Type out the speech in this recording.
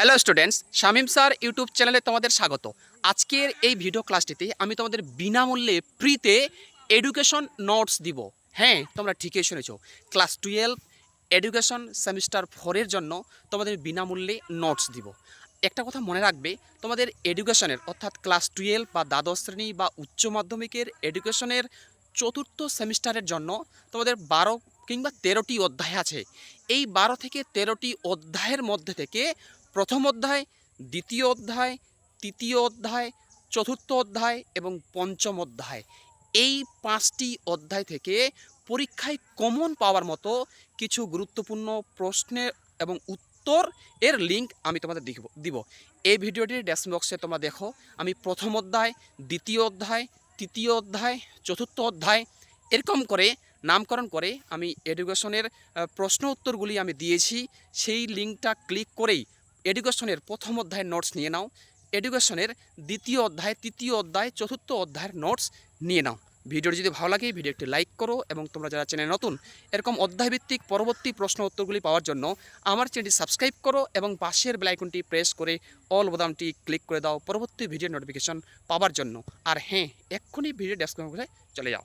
Hello students Shamim sir YouTube চ্যানেলে তোমাদের স্বাগত। আজকের এই ভিডিও ক্লাসটিতে আমি তোমাদের বিনামূল্যে ফ্রিতে এডুকেশন নোটস দিব। হ্যাঁ তোমরা ঠিকই শুনেছ। ক্লাস টুয়েলভ এডুকেশন সেমিস্টার ফোরের জন্য তোমাদের বিনামূল্যে নোটস দিব। একটা কথা মনে রাখবে, তোমাদের এডুকেশনের অর্থাৎ ক্লাস টুয়েলভ বা দ্বাদশ শ্রেণি বা উচ্চ মাধ্যমিকের এডুকেশনের চতুর্থ সেমিস্টারের জন্য তোমাদের বারো কিংবা তেরোটি অধ্যায় আছে। এই বারো থেকে তেরোটি অধ্যায়ের মধ্যে থেকে প্রথম অধ্যায়, দ্বিতীয় অধ্যায়, তৃতীয় অধ্যায়, চতুর্থ অধ্যায় এবং পঞ্চম অধ্যায়। এই পাঁচটি অধ্যায় থেকে পরীক্ষায় কমন পাওয়ার মতো কিছু গুরুত্বপূর্ণ প্রশ্নের এবং উত্তর এর লিঙ্ক আমি তোমাদের দিব দিব। এই ভিডিওটির ডেসক্রিপশন বক্সে তোমরা দেখো। আমি প্রথম অধ্যায়, দ্বিতীয় অধ্যায়, তৃতীয় অধ্যায়, চতুর্থ অধ্যায়, এরকম করে নামকরণ করে আমি এডুকেশনের প্রশ্ন উত্তরগুলি আমি দিয়েছি। সেই লিঙ্কটা ক্লিক করেই এডুকেশনের প্রথম অধ্যায়ের নোটস নিয়ে নাও। এডুকেশনের দ্বিতীয় অধ্যায়, তৃতীয় অধ্যায়, চতুর্থ অধ্যায়ের নোটস নিয়ে নাও। ভিডিওটি যদি ভালো লাগে, ভিডিও একটি লাইক করো এবং তোমরা যারা চ্যানেল নতুন, এরকম অধ্যায়ভিত্তিক পরবর্তী প্রশ্ন উত্তরগুলি পাওয়ার জন্য আমার চ্যানেলটি সাবস্ক্রাইব করো এবং পাশের বেলাইকনটি প্রেস করে অল বোতামটি ক্লিক করে দাও পরবর্তী ভিডিও নোটিফিকেশন পাওয়ার জন্য। আর হ্যাঁ এক্ষুনি ভিডিও ডেসক্রিপশনে চলে যাও।